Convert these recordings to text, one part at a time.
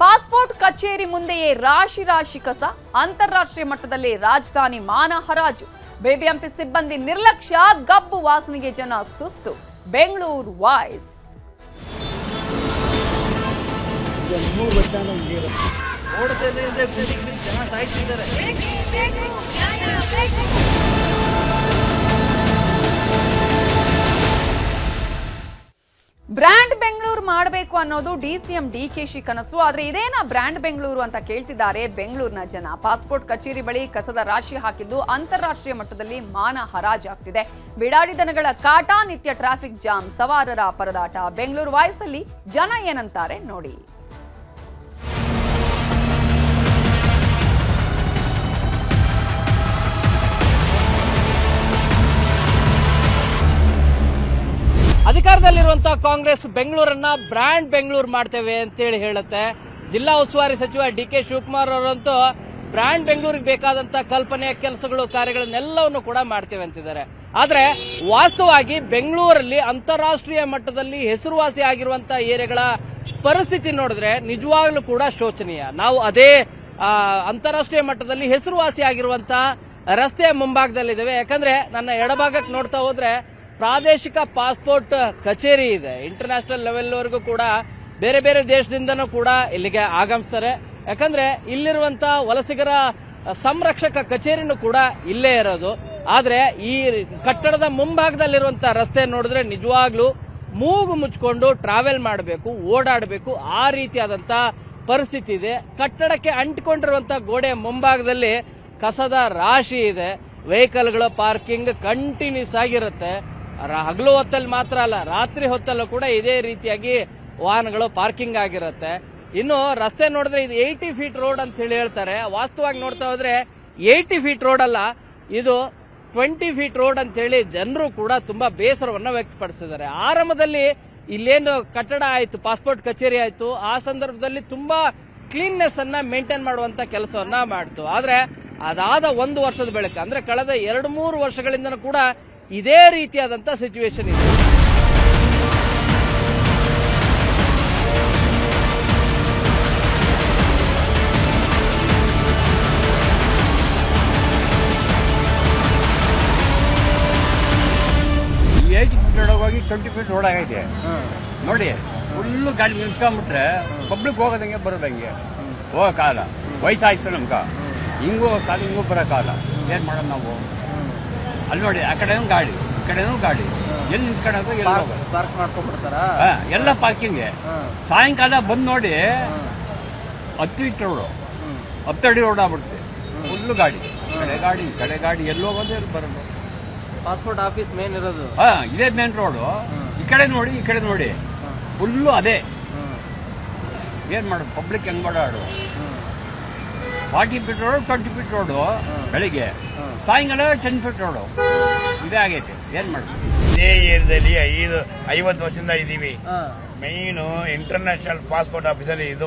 Passport ಕಚೇರಿ ಮುಂದೆಯೇ ರಾಶಿ ರಾಶಿ ಕಸ. ಅಂತಾರಾಷ್ಟ್ರೀಯ ಮಟ್ಟದಲ್ಲಿ ರಾಜಧಾನಿ ಮಾನ ಹರಾಜು ಬಿಬಿಎಂಪಿ ಸಿಬ್ಬಂದಿ ನಿರ್ಲಕ್ಷ್ಯ, ಗಬ್ಬು ವಾಸನೆಗೆ ಜನ ಸುಸ್ತು. ಬೆಂಗಳೂರು ವಾಯ್ಸ್. ಬ್ರ್ಯಾಂಡ್ ಇಲ್ಲದೆ ಬಿಸಿಲಿಗೆ ಅನ್ನೋದು ಡಿ ಸಿ ಎಂ ಡಿ ಮಾಡಬೇಕು ಡಿಸಿಎಂ ಡಿಕೆಶಿ ಕನಸು. ಆದ್ರೆ ಇದೇನ ಬ್ರ್ಯಾಂಡ್ ಬೆಂಗಳೂರು ಅಂತ ಕೇಳ್ತಿದ್ದಾರೆ. ಬೆಂಗಳೂರಿನ ಜನ ಪಾಸ್ಪೋರ್ಟ್ ಕಚೇರಿ ಬಳಿ ಕಸದ ರಾಶಿ ಹಾಕಿದ್ದು ಅಂತಾರಾಷ್ಟ್ರೀಯ ಮಟ್ಟದಲ್ಲಿ ಮಾನ ಹರಾಜಾಗ್ತಿದೆ ಬಿಡಾಡಿ ದನಗಳ ಕಾಟ, ನಿತ್ಯ ಟ್ರಾಫಿಕ್ ಜಾಮ್, ಸವಾರರ ಪರದಾಟ. ಬೆಂಗಳೂರು ವಾಯ್ಸಲ್ಲಿ ಜನ ಏನಂತಾರೆ ನೋಡಿ. ಅಧಿಕಾರದಲ್ಲಿರುವಂತಹ ಕಾಂಗ್ರೆಸ್ ಬೆಂಗಳೂರನ್ನ ಬ್ರ್ಯಾಂಡ್ ಬೆಂಗಳೂರು ಮಾಡ್ತೇವೆ ಅಂತೇಳಿ ಹೇಳುತ್ತೆ. ಜಿಲ್ಲಾ ಉಸ್ತುವಾರಿ ಸಚಿವ ಡಿ ಕೆ ಶಿವಕುಮಾರ್ ಅವರಂತೂ ಬ್ರ್ಯಾಂಡ್ ಬೆಂಗಳೂರಿಗೆ ಬೇಕಾದಂತ ಕಲ್ಪನೆ ಕೆಲಸಗಳು, ಕಾರ್ಯಗಳನ್ನೆಲ್ಲವನ್ನು ಕೂಡ ಮಾಡ್ತೇವೆ ಅಂತಿದ್ದಾರೆ. ಆದ್ರೆ ವಾಸ್ತವವಾಗಿ ಬೆಂಗಳೂರಲ್ಲಿ ಅಂತಾರಾಷ್ಟ್ರೀಯ ಮಟ್ಟದಲ್ಲಿ ಹೆಸರುವಾಸಿ ಆಗಿರುವಂತಹ ಏರಿಯಾಗಳ ಪರಿಸ್ಥಿತಿ ನೋಡಿದ್ರೆ ನಿಜವಾಗ್ಲೂ ಕೂಡ ಶೋಚನೀಯ. ನಾವು ಅದೇ ಅಂತಾರಾಷ್ಟ್ರೀಯ ಮಟ್ಟದಲ್ಲಿ ಹೆಸರುವಾಸಿ ಆಗಿರುವಂತಹ ರಸ್ತೆಯ ಮುಂಭಾಗದಲ್ಲಿದ್ದೇವೆ. ಯಾಕಂದ್ರೆ ನನ್ನ ಎಡಭಾಗಕ್ಕೆ ನೋಡ್ತಾ ಹೋದ್ರೆ ಪ್ರಾದೇಶಿಕ ಪಾಸ್ಪೋರ್ಟ್ ಕಚೇರಿ ಇದೆ. ಇಂಟರ್ನ್ಯಾಷನಲ್ ಲೆವೆಲ್ವರೆಗೂ ಕೂಡ ಬೇರೆ ಬೇರೆ ದೇಶದಿಂದನೂ ಕೂಡ ಇಲ್ಲಿಗೆ ಆಗಮಿಸ್ತಾರೆ. ಯಾಕಂದ್ರೆ ಇಲ್ಲಿರುವಂತ ವಲಸಿಗರ ಸಂರಕ್ಷಕ ಕಚೇರಿನೂ ಕೂಡ ಇಲ್ಲೇ ಇರೋದು. ಆದ್ರೆ ಈ ಕಟ್ಟಡದ ಮುಂಭಾಗದಲ್ಲಿರುವಂಥ ರಸ್ತೆ ನೋಡಿದ್ರೆ ನಿಜವಾಗ್ಲೂ ಮೂಗು ಮುಚ್ಕೊಂಡು ಟ್ರಾವೆಲ್ ಮಾಡಬೇಕು, ಓಡಾಡಬೇಕು, ಆ ರೀತಿಯಾದಂತ ಪರಿಸ್ಥಿತಿ ಇದೆ. ಕಟ್ಟಡಕ್ಕೆ ಅಂಟಿಕೊಂಡಿರುವಂತ ಗೋಡೆ ಮುಂಭಾಗದಲ್ಲಿ ಕಸದ ರಾಶಿ ಇದೆ. ವೆಹಿಕಲ್ಗಳ ಪಾರ್ಕಿಂಗ್ ಕಂಟಿನ್ಯೂಸ್ ಆಗಿರುತ್ತೆ. ಹಗಲು ಹೊತ್ತಲ್ಲಿ ಮಾತ್ರ ಅಲ್ಲ, ರಾತ್ರಿ ಹೊತ್ತಲ್ಲೂ ಕೂಡ ಇದೇ ರೀತಿಯಾಗಿ ವಾಹನಗಳು ಪಾರ್ಕಿಂಗ್ ಆಗಿರುತ್ತೆ. ಇನ್ನು ರಸ್ತೆ ನೋಡಿದ್ರೆ ಇದು ಏಯ್ಟಿ ಫೀಟ್ ರೋಡ್ ಅಂತ ಹೇಳಿ ಹೇಳ್ತಾರೆ. ವಾಸ್ತವಾಗಿ ನೋಡ್ತಾ ಹೋದ್ರೆ ಏಯ್ಟಿ ಫೀಟ್ ರೋಡ್ ಅಲ್ಲ, ಇದು ಟ್ವೆಂಟಿ ಫೀಟ್ ರೋಡ್ ಅಂತ ಹೇಳಿ ಜನರು ಕೂಡ ತುಂಬಾ ಬೇಸರವನ್ನ ವ್ಯಕ್ತಪಡಿಸಿದ್ದಾರೆ. ಆರಂಭದಲ್ಲಿ ಇಲ್ಲೇನು ಕಟ್ಟಡ ಆಯಿತು, ಪಾಸ್ಪೋರ್ಟ್ ಕಚೇರಿ ಆಯಿತು, ಆ ಸಂದರ್ಭದಲ್ಲಿ ತುಂಬಾ ಕ್ಲೀನ್ನೆಸ್ ಅನ್ನ ಮೇಂಟೈನ್ ಮಾಡುವಂತ ಕೆಲಸವನ್ನ ಮಾಡ್ತು. ಆದ್ರೆ ಅದಾದ ಒಂದು ವರ್ಷದ ಬಳಿಕ, ಅಂದ್ರೆ ಕಳೆದ ಎರಡು ಮೂರು ವರ್ಷಗಳಿಂದ ಕೂಡ ಇದೇ ರೀತಿಯಾದಂಥ ಸಿಚುವೇಶನ್ ಇದೆ. ಹೋಗಿ ಟ್ವೆಂಟಿ ಫೀಟ್ ರೋಡ್ ಆಗೈತೆ. ನೋಡಿ ಫುಲ್ಲು ಗಾಡಿ ನಿಲ್ಸ್ಕೊಂಡ್ಬಿಟ್ರೆ ಪಬ್ಲಿಕ್ ಹೋಗೋದಂಗೆ ಬರೋದಂಗೆ ಹೋಗೋಕ್ಕಾಗಲ್ಲ ವಯಸ್ಸಾಯ್ತು ನಮ್ಗೆ. ಹಿಂಗೂ ಕಾಲ ಹಿಂಗೂ ಬರೋಕ್ಕಾಗಲ್ಲ ಏನು ಮಾಡೋದು ನಾವು? ಅಲ್ಲಿ ನೋಡಿ ಆ ಕಡೆನೂ ಗಾಡಿ ಈ ಕಡೆನೂ ಗಾಡಿ. ಎಲ್ಲಿ ನಿಂತ್ಕೊಂಡು ಎಲ್ಲ ಪಾರ್ಕ್ ಮಾಡ್ಕೊಂಡ್ಬಿಡ್ತಾರ ಎಲ್ಲ ಪಾರ್ಕಿಂಗ್. ಸಾಯಂಕಾಲ ಬಂದು ನೋಡಿ ಹತ್ತು ಇಟ್ಟು ರೋಡು. ಹತ್ತಡಿ ರೋಡ್ ಆಗ್ಬಿಡುತ್ತೆ. ಫುಲ್ಲು ಗಾಡಿ ಕಡೆ ಗಾಡಿ ಈ ಕಡೆ ಗಾಡಿ ಎಲ್ಲಿ ಹೋಗೋದು ಎಲ್ಲಿ ಬರೋದು. ಪಾಸ್ಪೋರ್ಟ್ ಆಫೀಸ್ ಮೇನ್ ಇರೋದು. ಹಾ ಇದೇ ಮೇನ್ ರೋಡು ಈ ಕಡೆ ನೋಡಿ ಈ ಕಡೆ ನೋಡಿ. ಫುಲ್ಲು ಅದೇ. ಏನು ಮಾಡೋದು ಪಬ್ಲಿಕ್ ಹೆಂಗ್ ಮಾಡಾಡು forty feet road twenty feet road ಬೆಳಿಗ್ಗೆ. ಸಾಯಂಕಾಲ ಟೆನ್ ಫಿಟ್ ರೋಡು ಇದೇ ಆಗೈತೆ. ಏನ್ ಮಾಡಿ ಇದೇ ಏರಿಯಾದಲ್ಲಿ ಐದು ಐವತ್ತು ವರ್ಷದಿಂದ ಇದ್ದೀವಿ ಮೈನು ಇಂಟರ್ನ್ಯಾಷನಲ್ ಪಾಸ್ಪೋರ್ಟ್ ಆಫೀಸಲ್ಲಿ ಇದು.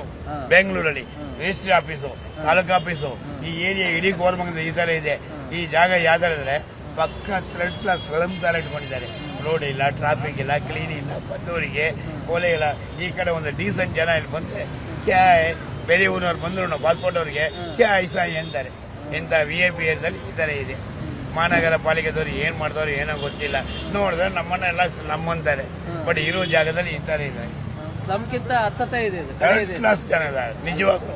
ಬೆಂಗಳೂರಲ್ಲಿ. ರಿಜಿಸ್ಟ್ರಿ ಆಫೀಸು ತಾಲೂಕು ಆಫೀಸು ಈ ಏರಿಯಾ ಇಡೀ ಗೋರ್ಮಂಗ್ ಈ ತರ ಇದೆ. ಈ ಜಾಗ ಯಾವ ಇದ್ರೆ ಪಕ್ಕ ಥ್ರೆಡ್ ಕ್ಲಾಸ್ ಸ್ಲಮ್ ತರ ಇಟ್ಕೊಂಡಿದ್ದಾರೆ. ರೋಡ್ ಇಲ್ಲ ಟ್ರಾಫಿಕ್ ಇಲ್ಲ ಕ್ಲೀನ್ ಇಲ್ಲ ಬಂದವರಿಗೆ ಕೊಲೆ ಇಲ್ಲ. ಈ ಕಡೆ ಒಂದು ಡೀಸೆಂಟ್ ಜನ ಇಲ್ಲಿ ಬಂದರೆ ಕ್ಯಾ? ಬೇರೆ ಊರಿನವ್ರು ಬಂದ್ರು ಪಾಸ್ಪೋರ್ಟ್ ಅವರಿಗೆ ಕ್ಯಾ ಐಸಾಯಿ ಅಂತಾರೆ. ಇಂಥ ವಿ ಐ ಪಿ ಏರಿಯಾದಲ್ಲಿ ಈ ಥರ ಇದೆ. ಮಹಾನಗರ ಪಾಲಿಕೆದವ್ರು ಏನು ಮಾಡಿದವ್ರು ಏನೋ ಗೊತ್ತಿಲ್ಲ. ನೋಡಿದ್ರೆ ನಮ್ಮನ್ನ ಎಲ್ಲ ನಮ್ಮಂತಾರೆ. ಬಟ್ ಇರೋ ಜಾಗದಲ್ಲಿ ಈ ಥರ ಇದೆ ನಮ್ಗಿಂತ ಹತ್ತತ್ತ ಇದೆ ಇದು, ಥರ್ಡ್ ಕ್ಲಾಸ್ ಜನ ಇದ್ದಾರೆ ನಿಜವಾಗ್ಲು.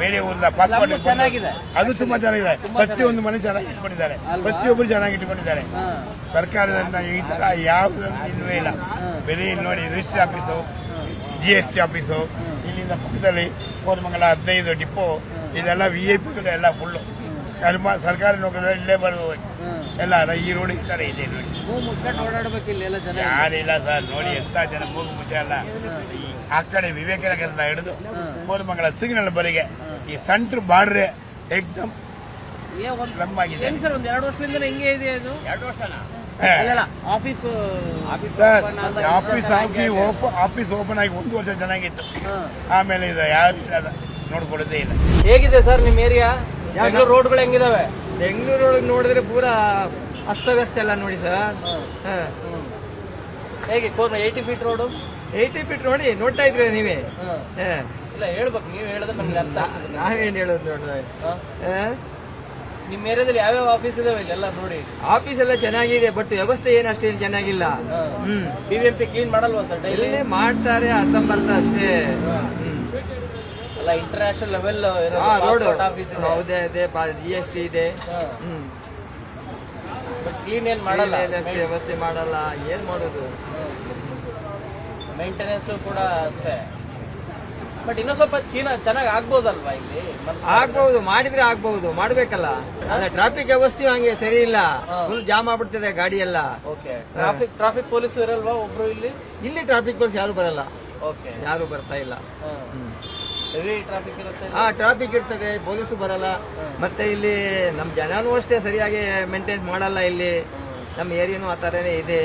ಬೇರೆ ಊರಿಂದ ಪಾಸ್ಪೋರ್ಟ್ ಚೆನ್ನಾಗಿದೆ. ಅದು ತುಂಬಾ ಚೆನ್ನಾಗಿದೆ. ಪ್ರತಿಯೊಂದು ಮನೆ ಚೆನ್ನಾಗಿ ಇಟ್ಕೊಂಡಿದ್ದಾರೆ? ಪ್ರತಿಯೊಬ್ಬರು ಚೆನ್ನಾಗಿ ಇಟ್ಕೊಂಡಿದ್ದಾರೆ. ಸರ್ಕಾರದಿಂದ ಈ ತರ ಯಾವ ಇಲ್ವೇ ಇಲ್ಲ. ಬೆಲೆ ಇಲ್ಲಿ ನೋಡಿ registry office G S T office ಇಲ್ಲಿಂದ ಪಕ್ಕದಲ್ಲಿ ಕೋರಮಂಗಲ ಹದಿನೈದು ಡಿಪೋ ಇದೆಲ್ಲ ವಿ ಐ ಪಿಗಳು ಎಲ್ಲ ಫುಲ್ಲು ಸರ್ಕಾರಿ ನೌಕರಿ ಇಲ್ಲೇ ಬರೋದು ಎಲ್ಲ ಈ ರೋಡ್ ಈ ತರ ಇದೆ ನೋಡಿ. ಮೂಗು ಮುಚ್ಕೊಂಡು ಓಡಾಡ್ಬೇಕು ಇಲ್ಲಿ ಎಲ್ಲ ಜನ ಯಾರಿಲ್ಲ ಸರ್ ನೋಡಿ ಎಂತ ಜನ ಮೂಗು ಮುಚ್ಚ ಎಲ್ಲ ಈ ಆ ಕಡೆ ವಿವೇಕನಗರದ ಹಿಡಿದು ಕೋಲಮಂಗಲ ಸಿಗ್ನಲ್ ಈ ಸೆಂಟ್ರ್ ಬಾರ್ಡ್ರೆ ಎಕ್ದಮ್ ಏ ಒಂದ್ ಸ್ಲಮ್ ಆಗಿದೆ. ಸರ್ ಒಂದು ಎರಡು ವರ್ಷದಿಂದ ಹಿಂಗೆ ಇದೆ ಇದು? ಎರಡು ವರ್ಷನ? ಆಫೀಸ್ ಸರ್ ಆಫೀಸ್ ಆಗಿ ಓಪನ್ ಆಫೀಸ್ ಓಪನ್ ಆಗಿ ಒಂದು ವರ್ಷ ಚೆನ್ನಾಗಿತ್ತು. ಆಮೇಲೆ ಇದು ಯಾರು ಇಲ್ಲ ನೋಡ್ಕೊಳ್ಳೋದೇ ಇಲ್ಲ. ಹೇಗಿದೆ ಸರ್ ನಿಮ್ಮ ಏರಿಯಾ ಬೆಂಗಳೂರು ರೋಡ್ಗಳು ಹೆಂಗಿದಾವೆ? ಬೆಂಗಳೂರು ಒಳಗೆ ನೋಡಿದ್ರೆ ಪೂರಾ ಅಸ್ತವ್ಯಸ್ತ ಎಲ್ಲ ನೋಡಿ ಸರ್ ಹೇಗೆ ಕೋರ್ಮ eighty feet road eighty feet ನೋಡಿ ನೋಡ್ತಾ ಇದ್ರಿ ನೀವೇ. ಇಲ್ಲ ಹೇಳ್ಬೇಕು ನೀವು ಹೇಳಿದ್ರೆ ನಮ್ಗೆ ಅರ್ಥ ನಾವೇನ್ ಹೇಳೋದು ನೋಡಿದ್ರೆ ಹಾ? ನಿಮ್ ಏರಿಯಾದಲ್ಲಿ ಯಾವ್ಯಾವ ಆಫೀಸ್ ಇದಾವೆ ಇಲ್ಲೆಲ್ಲ ನೋಡಿ. ಆಫೀಸ್ ಎಲ್ಲ ಚೆನ್ನಾಗಿದೆ ಬಟ್ ವ್ಯವಸ್ಥೆ ಏನು ಅಷ್ಟೇನು ಚೆನ್ನಾಗಿಲ್ಲ. ಹ್ಮ್. ಪಿ ಕ್ಲೀನ್ ಮಾಡಲ್ವಾ ಸರ್ ಡೈಲಿ ಮಾಡ್ತಾರೆ ಅರ್ಧಂಬರ್ಧ ಅಷ್ಟೇ. ಹ್ಮ್. ಅಲ್ಲ ಇಂಟರ್ನ್ಯಾಷನಲ್ ಲೆವೆಲ್ ರೋಡ್ ಆಫೀಸ್ ಇದೆ? ಹೌದೇ ಇದೆ ಜಿ ಎಸ್ ಟಿ ಇದೆ. ಕ್ಲೀನ್ ಏನ್ ಮಾಡಲ್ಲ? ವ್ಯವಸ್ಥೆ ಮಾಡಲ್ಲ. ಏನ್ ಮಾಡೋದು? ಮೇಂಟೆನೆನ್ಸ್ ಕೂಡ ಅಷ್ಟೇ. ಬಟ್ ಇನ್ನೂ ಸ್ವಲ್ಪ ಚೀನಾ ಚೆನ್ನಾಗಿ ಆಗ್ಬೋದಲ್ವಾ ಇಲ್ಲಿ? ಆಗ್ಬಹುದು ಮಾಡಿದ್ರೆ? ಆಗ್ಬಹುದು ಮಾಡ್ಬೇಕಲ್ಲ. ಅಲ್ಲ ಟ್ರಾಫಿಕ್ ವ್ಯವಸ್ಥೆ ಹಂಗೆ ಸರಿ ಇಲ್ಲ. ಫುಲ್ ಜಾಮ್ ಆಗ್ಬಿಡ್ತದೆ ಗಾಡಿ ಎಲ್ಲ. ಓಕೆ ಟ್ರಾಫಿಕ್ ಟ್ರಾಫಿಕ್ ಪೊಲೀಸ್ ಇರಲ್ವಾ ಒಬ್ರು ಇಲ್ಲಿ? ಇಲ್ಲಿ ಟ್ರಾಫಿಕ್ ಪೊಲೀಸ್ ಯಾರು ಬರಲ್ಲ. ಓಕೆ ಯಾರು ಬರ್ತಾ ಇಲ್ಲ. ಹೆವಿ ಟ್ರಾಫಿಕ್ ಇರ್ತದೆ ಪೊಲೀಸು ಬರಲ್ಲ. ಮತ್ತೆ ಇಲ್ಲಿ ನಮ್ ಜನನೂ ಅಷ್ಟೇ ಸರಿಯಾಗಿ ಮೇಂಟೈನ್ ಮಾಡಲ್ಲ ಇಲ್ಲಿ. ನಮ್ಮ ಏರಿಯಾನು ಆ ಥರನೇ ಇದೆ.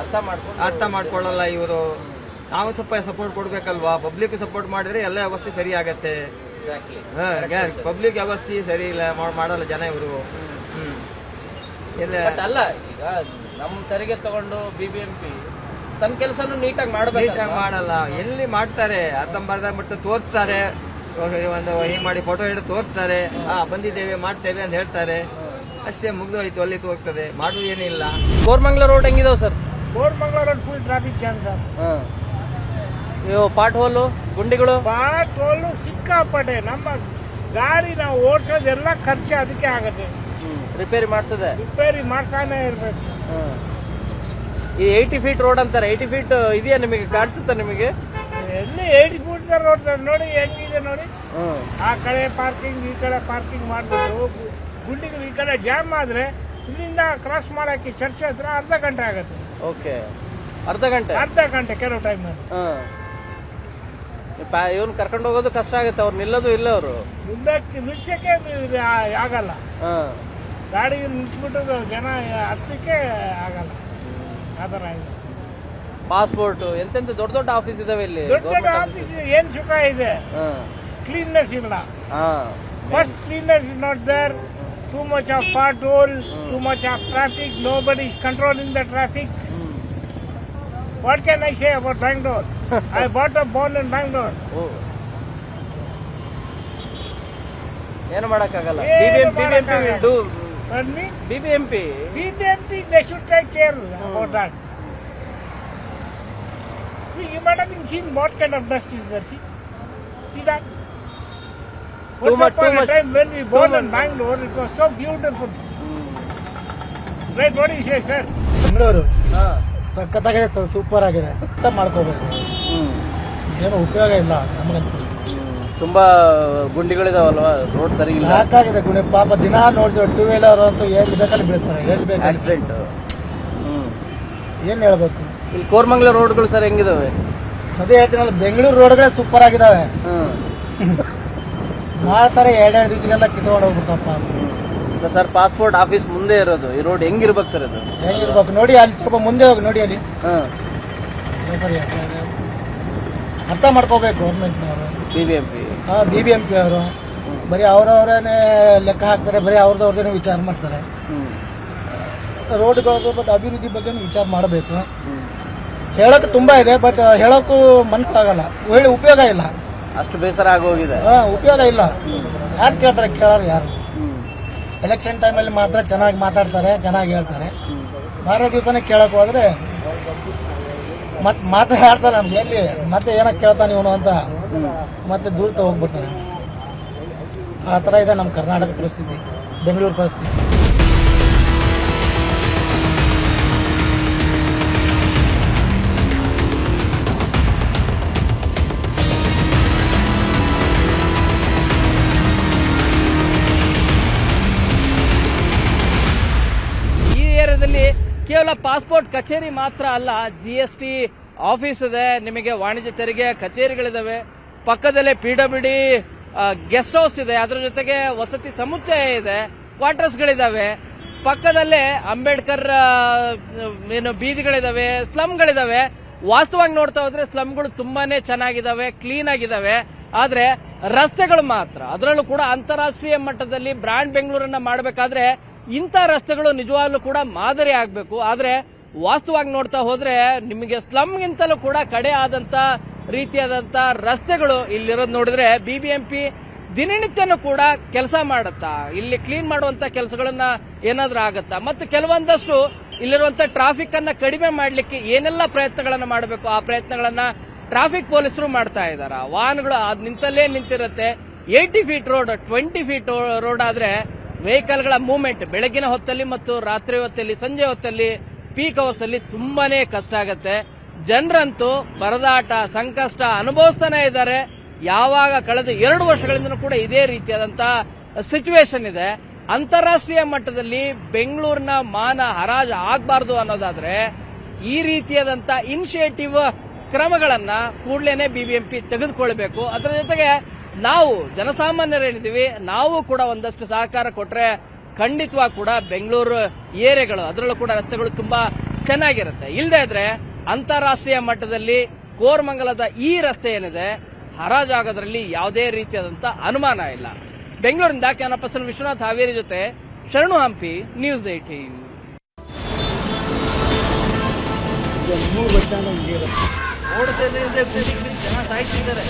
ಅರ್ಥ ಮಾಡ್ಕೊಂಡು ಅರ್ಥ ಮಾಡ್ಕೊಳ್ಳಲ್ಲ ಇವರು. ನಾವು ಸ್ವಲ್ಪ ಸಪೋರ್ಟ್ ಕೊಡ್ಬೇಕಲ್ವಾ? ಪಬ್ಲಿಕ್ ಸಪೋರ್ಟ್ ಮಾಡಿದ್ರೆ ಎಲ್ಲ ವ್ಯವಸ್ಥೆ ಸರಿ ಆಗತ್ತೆ. ಪಬ್ಲಿಕ್ ವ್ಯವಸ್ಥೆ ಸರಿ ಇಲ್ಲ ಮಾಡಲ್ಲ ಜನ ಇವರು. ಹ್ಮ್. ಇಲ್ಲ. ಅಲ್ಲ ಈಗ ನಮ್ಮ ತೆರಿಗೆ ತಗೊಂಡು ಬಿಬಿಎಂಪಿ ತನ್ನ ಕೆಲಸನೂ ನೀಟಾಗಿ ಮಾಡಬೇಕು ಮಾಡಲ್ಲ. ಎಲ್ಲಿ ಮಾಡ್ತಾರೆ? ಅರ್ಧಂಬರ್ಧ ಬಿಟ್ಟು ತೋರಿಸ್ತಾರೆ. ಒಂದು ಹಿಂಗ್ ಮಾಡಿ ಫೋಟೋ ಹಿಡಿದು ತೋರಿಸ್ತಾರೆ. ಆ ಬಂದಿದ್ದೇವೆ ಮಾಡ್ತೇವೆ ಅಂತ ಹೇಳ್ತಾರೆ. ಅಷ್ಟೇ ಮುಗ್ದು ಹೋಯ್ತು ಅಲ್ಲಿ ಹೋಗ್ತದೆ. ಮಾಡುದು ಏನಿಲ್ಲ. ಕೋರ್ಮಂಗ್ಲ ರೋಡ್ ಹೆಂಗಿದಾವ್ ಸರ್? ಕೋರ್ಮಂಗ್ಳೂರಲ್ಲಿ ಫುಲ್ ಟ್ರಾಫಿಕ್ ಜಾಮ್ ಸರ್ ಇವು ಪಾಟ್ ಹೋಲು ಗುಂಡಿಗಳು? ಬಾಟೋಲು ಸಿಕ್ಕಾಪಟ್ಟೆ. ನಮ್ಮ ಗಾಡಿ ನಾವು ಓಡಿಸೋದೆಲ್ಲ ಖರ್ಚು ಅದಕ್ಕೆ ಆಗುತ್ತೆ. ರಿಪೇರಿ ಮಾಡ್ಸದೆ? ರಿಪೇರಿ ಮಾಡ್ಸಾನೆ ಇರ್ಬೇಕು. ಈ ಏಯ್ಟಿ ಫೀಟ್ ರೋಡ್ ಅಂತಾರೆ. ಏಯ್ಟಿ ಫೀಟ್ ಇದೆಯಾ ನಿಮಗೆ? ಕಾಣಿಸುತ್ತ ನಿಮಗೆ? ಎಲ್ಲಿ ಏಯ್ಟಿ ಫೂಟ್ ರೋಡ್ ನೋಡಿ ಹೆಂಗಿದೆ ನೋಡಿ. ಆ ಕಡೆ ಪಾರ್ಕಿಂಗ್ ಈ ಕಡೆ ಪಾರ್ಕಿಂಗ್ ಮಾಡ್ಬಿಟ್ಟು ಗುಂಡಿಗೆ ಈ ಕಡೆ ಜಾಮ್ ಆದ್ರೆ ಇಲ್ಲಿಂದ ಕ್ರಾಸ್ ಮಾಡಕ್ಕೆ ಚರ್ಚ್ ಹತ್ರ ಅರ್ಧ ಗಂಟೆ ಆಗುತ್ತೆ. ಓಕೆ. ಅರ್ಧ ಗಂಟೆ? ಅರ್ಧ ಗಂಟೆ ಕೆಲವು ಟೈಮಲ್ಲಿ ಇವನ್ ಕರ್ಕೊಂಡು ಹೋಗೋದು ಕಷ್ಟ ಆಗುತ್ತೆ. ಅವ್ರು ನಿಲ್ಲೋದು ಇಲ್ಲ ಅವರು. ನಿಲ್ಲಕ್ಕೆ ನಿಲ್ಸಕ್ಕೆ ಇದು ಆ- ಆಗಲ್ಲ. ಗಾಡಿ ನಿಲ್ಸ್ಬಿಟ್ಟು ಜನ ಹತ್ತಕ್ಕೆ ಆಗಲ್ಲ. ಪಾಸ್ಪೋರ್ಟ್ ಎಂತೆಂತ ದೊಡ್ಡ ದೊಡ್ಡ ಆಫೀಸ್ ಇದಾವೆ ಇಲ್ಲಿ? ದೊಡ್ಡ ಆಫೀಸ್ ಏನ್ ಸುಖ ಇದೆ? ಕ್ಲೀನ್ನೆಸ್ ಇಲ್ಲ. First cleanness is not there too much of pothole too much of traffic nobody is controlling the traffic what can I say about Bangalore I but a born in Bangalore ಏನು ಮಾಡಕ್ಕಾಗಲ್ಲ? ಏನು BBMP BBMP. BBMP, they should take care about that. See, you might have been seen what kind of dust is there. See, see that? Once much- upon too a much- time when we born in much. Bangalore, it was so beautiful. Right, what do you say, sir? Bengaluru ಸಖತ್ತಾಗಿದೆ sir super ಆಗಿದೆ ಅಂತ ಮಾಡ್ಕೋಬೇಕು ಏನು ಉಪಯೋಗ ಇಲ್ಲ ನಮಗನ್ಸುತ್ತೆ ತುಂಬಾ ಗುಂಡಿಗಳಿದಾವಲ್ವಾ? Road ಸರಿ ಇಲ್ಲ. ಸಾಕಾಗಿದೆ ಗುಣಿ. ಪಾಪ ದಿನ ನೋಡ್ತೀವಿ ಟೂ ವೀಲರ್ ಅಂತೂ ಎಲ್ಲಿ ಬೇಕಲ್ಲಿ ಬೀಳ್ತಾರೆ ಎಲ್ಲಿ ಬೇಕು ಆಕ್ಸಿಡೆಂಟ್ ಏನು ಹೇಳ್ಬೇಕು? ಇಲ್ಲಿ ಕೋರ್ಮಂಗ್ಲ ರೋಡ್ಗಳು ಸರ್ ಹೆಂಗಿದಾವೆ? ಅದೇ ಹೇಳ್ತೀನಲ್ಲ ಬೆಂಗಳೂರು ರೋಡ್ಗಳೇ ಸೂಪರ್ ಆಗಿದಾವೆ. ಮಾಡ್ತಾರೆ ಎರಡೆರಡು ದಿವಸಕ್ಕೆಲ್ಲ ಕಿತ್ಕೊಂಡು ಹೋಗ್ಬಿಡ್ತಪ್ಪ. ಸರ್ ಪಾಸ್ಪೋರ್ಟ್ ಆಫೀಸ್ ಮುಂದೆ ಇರೋದು. ಈ ರೋಡ್ ಹೆಂಗಿರ್ಬೇಕು ಸರ್ ಅದು? ಹೆಂಗಿರ್ಬೇಕು? ನೋಡಿ ಅಲ್ಲಿ ಸ್ವಲ್ಪ ಮುಂದೆ ಹೋಗಿ ನೋಡಿ ಅಲ್ಲಿ. ಸರಿ ಅರ್ಥ ಮಾಡ್ಕೋಬೇಕು ಗೌರ್ಮೆಂಟ್ನವರು B B B M P ಅವರು. ಬರೀ ಅವರವರೇ ಲೆಕ್ಕ ಹಾಕ್ತಾರೆ ಬರೀ ಅವ್ರದ್ದು ಅವ್ರದ್ದೇ ವಿಚಾರ ಮಾಡ್ತಾರೆ. ರೋಡ್ಗಳದ್ದು ಬಟ್ ಅಭಿವೃದ್ಧಿ ಬಗ್ಗೆ ವಿಚಾರ ಮಾಡಬೇಕು. ಹೇಳೋಕೆ ತುಂಬ ಇದೆ ಬಟ್ ಹೇಳೋಕ್ಕೂ ಮನಸ್ಸಾಗಲ್ಲ ಹೇಳಿ ಉಪಯೋಗ ಇಲ್ಲ. ಅಷ್ಟು ಬೇಸರ ಆಗೋಗಿದೆ. ಹಾಂ ಉಪಯೋಗ ಇಲ್ಲ. ಯಾರು ಕೇಳ್ತಾರೆ ಕೇಳೋರು ಯಾರು? ಎಲೆಕ್ಷನ್ ಟೈಮಲ್ಲಿ ಮಾತ್ರ ಚೆನ್ನಾಗಿ ಮಾತಾಡ್ತಾರೆ ಚೆನ್ನಾಗಿ ಹೇಳ್ತಾರೆ. ಮಾರನೇ ದಿವಸನೇ ಕೇಳೋಕೆ ಹೋದರೆ ಮತ್ತೆ ಮಾತಾಡ್ತಾರೆ ನಮ್ಗೆ ಎಲ್ಲಿ, ಮತ್ತೆ ಏನಕ್ಕೆ ಕೇಳ್ತಾನೆ ಇವನು ಅಂತ. ಮತ್ತೆ ದೂರ ಹೋಗ್ಬಿಡ್ತಾರೆ ಆ ಥರ ಇದೆ ನಮ್ಮ ಕರ್ನಾಟಕ ಪರಿಸ್ಥಿತಿ, ಬೆಂಗಳೂರು ಪರಿಸ್ಥಿತಿ. ಕೇವಲ ಪಾಸ್ಪೋರ್ಟ್ ಕಚೇರಿ ಮಾತ್ರ ಅಲ್ಲ ಜಿ ಎಸ್ ಟಿ ಆಫೀಸ್ ಇದೆ, ನಿಮಗೆ ವಾಣಿಜ್ಯ ತೆರಿಗೆ ಕಚೇರಿಗಳಿದಾವೆ. ಪಕ್ಕದಲ್ಲೇ P W D guest house ಇದೆ, ಅದರ ಜೊತೆಗೆ ವಸತಿ ಸಮುಚ್ಚಯ ಇದೆ ಕ್ವಾರ್ಟರ್ಸ್ಗಳಿದ್ದಾವೆ ಪಕ್ಕದಲ್ಲೇ ಅಂಬೇಡ್ಕರ್ ಏನು ಬೀದಿಗಳಿದಾವೆ ಸ್ಲಮ್ಗಳಿದಾವೆ ವಾಸ್ತವವಾಗಿ ನೋಡ್ತಾ ಹೋದ್ರೆ ಸ್ಲಮ್ಗಳು ತುಂಬಾನೇ ಚೆನ್ನಾಗಿದಾವೆ ಕ್ಲೀನ್ ಆಗಿದಾವೆ. ಆದ್ರೆ ರಸ್ತೆಗಳು ಮಾತ್ರ, ಅದರಲ್ಲೂ ಕೂಡ ಅಂತಾರಾಷ್ಟ್ರೀಯ ಮಟ್ಟದಲ್ಲಿ ಬ್ರಾಂಡ್ ಬೆಂಗಳೂರನ್ನ ಮಾಡಬೇಕಾದ್ರೆ ಇಂಥ ರಸ್ತೆಗಳು ನಿಜವಾಗ್ಲೂ ಕೂಡ ಮಾದರಿ ಆಗಬೇಕು. ಆದರೆ ವಾಸ್ತವವಾಗಿ ನೋಡ್ತಾ ಹೋದರೆ ನಿಮಗೆ ಸ್ಲಮ್ಗಿಂತಲೂ ಕೂಡ ಕಡೆ ಆದಂಥ ರೀತಿಯಾದಂಥ ರಸ್ತೆಗಳು ಇಲ್ಲಿರೋದು ನೋಡಿದ್ರೆ ಬಿ ಬಿ ಎಂ ಪಿ ದಿನನಿತ್ಯನೂ ಕೂಡ ಕೆಲಸ ಮಾಡುತ್ತಾ, ಇಲ್ಲಿ ಕ್ಲೀನ್ ಮಾಡುವಂಥ ಕೆಲಸಗಳನ್ನ ಏನಾದರೂ ಆಗುತ್ತಾ? ಮತ್ತು ಕೆಲವೊಂದಷ್ಟು ಇಲ್ಲಿರುವಂಥ ಟ್ರಾಫಿಕ್ ಅನ್ನ ಕಡಿಮೆ ಮಾಡಲಿಕ್ಕೆ ಏನೆಲ್ಲ ಪ್ರಯತ್ನಗಳನ್ನು ಮಾಡಬೇಕು? ಆ ಪ್ರಯತ್ನಗಳನ್ನು ಟ್ರಾಫಿಕ್ ಪೊಲೀಸರು ಮಾಡ್ತಾ ಇದ್ದಾರೆ? ವಾಹನಗಳು ಅದು ನಿಂತಲ್ಲೇ ನಿಂತಿರುತ್ತೆ. Eighty feet road twenty feet road ಆದ್ರೆ ವೆಹಿಕಲ್ಗಳ ಮೂವ್ಮೆಂಟ್ ಬೆಳಗಿನ ಹೊತ್ತಲ್ಲಿ ಮತ್ತು ರಾತ್ರಿ ಹೊತ್ತಲ್ಲಿ, ಸಂಜೆ ಹೊತ್ತಲ್ಲಿ ಪೀಕ್ ಅಲ್ಲಿ ತುಂಬಾನೇ ಕಷ್ಟ ಆಗತ್ತೆ. ಜನರಂತೂ ಪರದಾಟ, ಸಂಕಷ್ಟ ಅನುಭವಿಸ್ತಾನೆ ಇದ್ದಾರೆ. ಯಾವಾಗ ಕಳೆದ ಎರಡು ವರ್ಷಗಳಿಂದ ಕೂಡ ಇದೇ ರೀತಿಯಾದಂಥ ಸಿಚುವೇಶನ್ ಇದೆ. ಅಂತಾರಾಷ್ಟ್ರೀಯ ಮಟ್ಟದಲ್ಲಿ ಬೆಂಗಳೂರಿನ ಮಾನ ಹರಾಜು ಆಗಬಾರ್ದು ಅನ್ನೋದಾದ್ರೆ ಈ ರೀತಿಯಾದಂತಹ ಇನಿಷಿಯೇಟಿವ್ ಕ್ರಮಗಳನ್ನ ಕೂಡಲೇನೆ ಬಿಬಿಎಂಪಿ ತೆಗೆದುಕೊಳ್ಬೇಕು. ಅದರ ಜೊತೆಗೆ ನಾವು ಜನಸಾಮಾನ್ಯರೇನಿದ್ದೀವಿ, ನಾವು ಕೂಡ ಒಂದಷ್ಟು ಸಹಕಾರ ಕೊಟ್ಟರೆ ಖಂಡಿತವಾಗಿ ಕೂಡ ಬೆಂಗಳೂರು ಏರಿಯಾಗಳು, ಅದರಲ್ಲೂ ಕೂಡ ರಸ್ತೆಗಳು ತುಂಬಾ ಚೆನ್ನಾಗಿರುತ್ತೆ. ಇಲ್ಲದೆ ಇದ್ರೆ ಅಂತಾರಾಷ್ಟ್ರೀಯ ಮಟ್ಟದಲ್ಲಿ ಕೋರ್ಮಂಗಲದ ಈ ರಸ್ತೆ ಏನಿದೆ ಹರಾಜಾಗೋದ್ರಲ್ಲಿ ಯಾವುದೇ ರೀತಿಯಾದಂಥ ಅನುಮಾನ ಇಲ್ಲ. ಬೆಂಗಳೂರಿಂದ ಕ್ಯಾನಪಸನ್ ವಿಶ್ವನಾಥ್ ಹಾವೇರಿ ಜೊತೆ ಶರಣು ಹಂಪಿ ನ್ಯೂಸ್ ಏಟೀನ್ ಓಡಿಸೋದ್ರಿಂದ ಜನ ಸಾಯ್ತಿದ್ದಾರೆ.